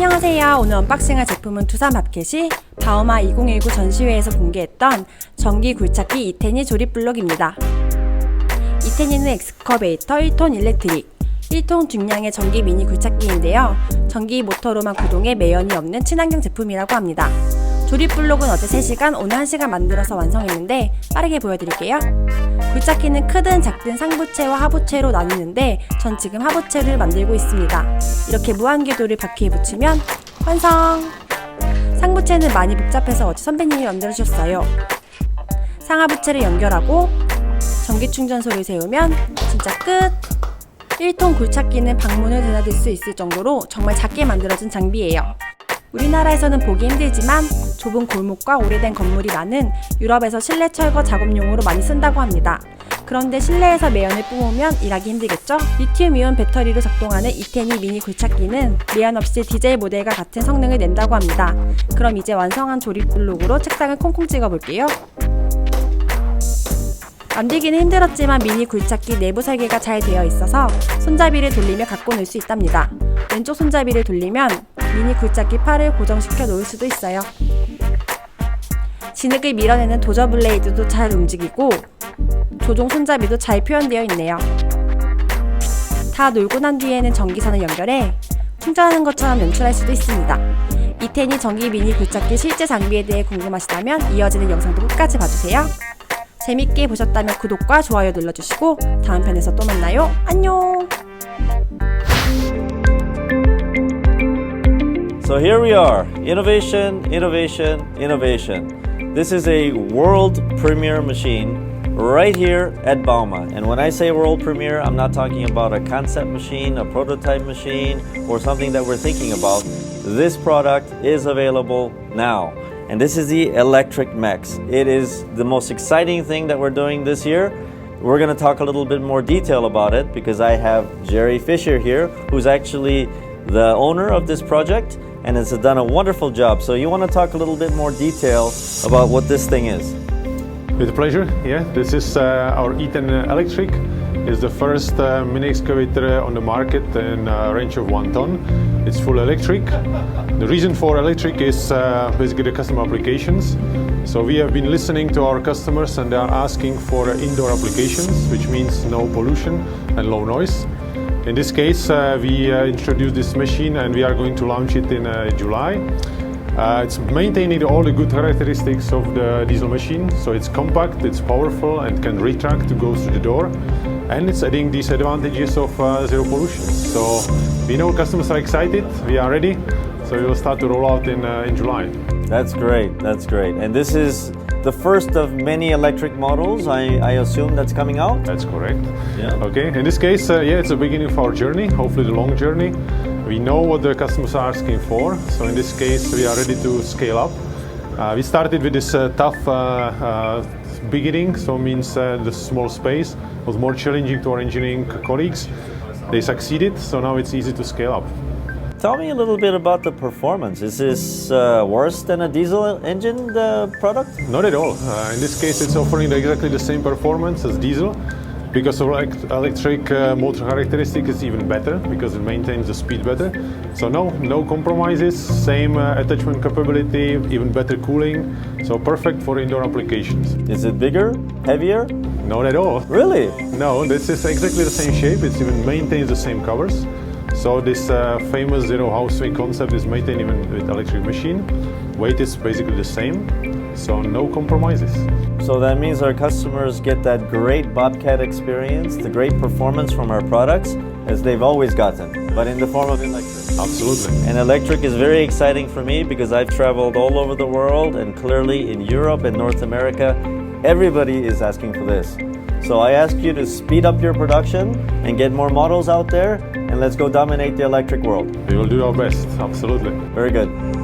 안녕하세요. 오늘 언박싱할 제품은 두산 마켓이 바오마 2019 전시회에서 공개했던 전기 굴착기 이테니 조립 블록입니다. 이테니는 엑스커베이터 1톤 일렉트릭, 1톤 중량의 전기 미니 굴착기인데요. 전기 모터로만 구동해 매연이 없는 친환경 제품이라고 합니다. 조립 블록은 어제 3시간, 오늘 1시간 만들어서 완성했는데 빠르게 보여드릴게요. 굴착기는 크든 작든 상부체와 하부체로 나뉘는데 전 지금 하부체를 만들고 있습니다. 이렇게 무한궤도를 바퀴에 붙이면 완성! 상부체는 많이 복잡해서 어제 선배님이 만들어주셨어요. 상하부체를 연결하고 전기 충전소를 세우면 진짜 끝! 1톤 굴착기는 방문을 드나들 수 있을 정도로 정말 작게 만들어진 장비예요. 우리나라에서는 보기 힘들지만 좁은 골목과 오래된 건물이 많은 유럽에서 실내 철거 작업용으로 많이 쓴다고 합니다. 그런데 실내에서 매연을 뿜으면 일하기 힘들겠죠? 리튬 이온 배터리로 작동하는 이테니 미니 굴착기는 매연 없이 디젤 모델과 같은 성능을 낸다고 합니다. 그럼 이제 완성한 조립 블록으로 책상을 콩콩 찍어 볼게요. 만들기는 힘들었지만 미니 굴착기 내부 설계가 잘 되어 있어서 손잡이를 돌리며 갖고 놀 수 있답니다. 왼쪽 손잡이를 돌리면 미니 굴착기 팔을 고정시켜 놓을 수도 있어요. 진흙을 밀어내는 도저 블레이드도 잘 움직이고 조종 손잡이도 잘 표현되어 있네요. 다 놀고 난 뒤에는 전기선을 연결해 충전하는 것처럼 연출할 수도 있습니다. 이텐이 전기 미니 굴착기 실제 장비에 대해 궁금하시다면 이어지는 영상도 끝까지 봐주세요. 재밌게 보셨다면 구독과 좋아요 눌러주시고 다음 편에서 또 만나요. 안녕! So here we are innovation, innovation, innovation. This is a world premiere machine right here at Bauma. And when I say world premiere, I'm not talking about a concept machine, a prototype machine, or something that we're thinking about. This product is available now. And this is the Electric Max. It is the most exciting thing that we're doing this year. We're going to talk a little bit more detail about it because I have Jerry Fisher here, who's actually the owner of this project and it's done a wonderful job. So, you want to talk a little bit more detail about what this thing is? With pleasure. Yeah, this is uh, our Eaton Electric. It's the first uh, mini excavator on the market in a range of one ton. It's full electric. The reason for electric is uh, basically the customer applications. So we have been listening to our customers and they are asking for indoor applications, which means no pollution and low noise. In this case, uh, we uh, introduced this machine and we are going to launch it in uh, July. It's maintaining all the good characteristics of the diesel machine. So it's compact, it's powerful, and can retract to go through the door. And it's adding these advantages of zero pollution. So we know customers are excited. We are ready. So we will start to roll out in uh, in July. That's great. That's great. And this is the first of many electric models, I, I assume, that's coming out? That's correct. Yeah. Okay. In this case, uh, yeah, it's the beginning of our journey. Hopefully, the long journey. We know what the customers are asking for. So in this case, we are ready to scale up. Uh, we started with this uh, tough uh, uh, beginning, so means uh, the small space was more challenging to our engineering colleagues. They succeeded, so now it's easy to scale up. Tell me a little bit about the performance. Is this uh, worse than a diesel engine the product? Not at all. Uh, in this case, it's offering exactly the same performance as diesel. Because of elect- electric uh, motor characteristic is even better because it maintains the speed better. So no, no compromises. Same uh, attachment capability, even better cooling. So perfect for indoor applications. Is it bigger, heavier? Not at all. Really? No, this is exactly the same shape. It even maintains the same covers. So this uh, famous zero house wing concept is maintained even with electric machine. Weight is basically the same. So no compromises. So that means our customers get that great Bobcat experience, the great performance from our products, as they've always gotten, but in the form of electric. Absolutely. And electric is very exciting for me because I've traveled all over the world and clearly in Europe and North America, everybody is asking for this. So I ask you to speed up your production and get more models out there and let's go dominate the electric world. We will do our best. Absolutely. Very good.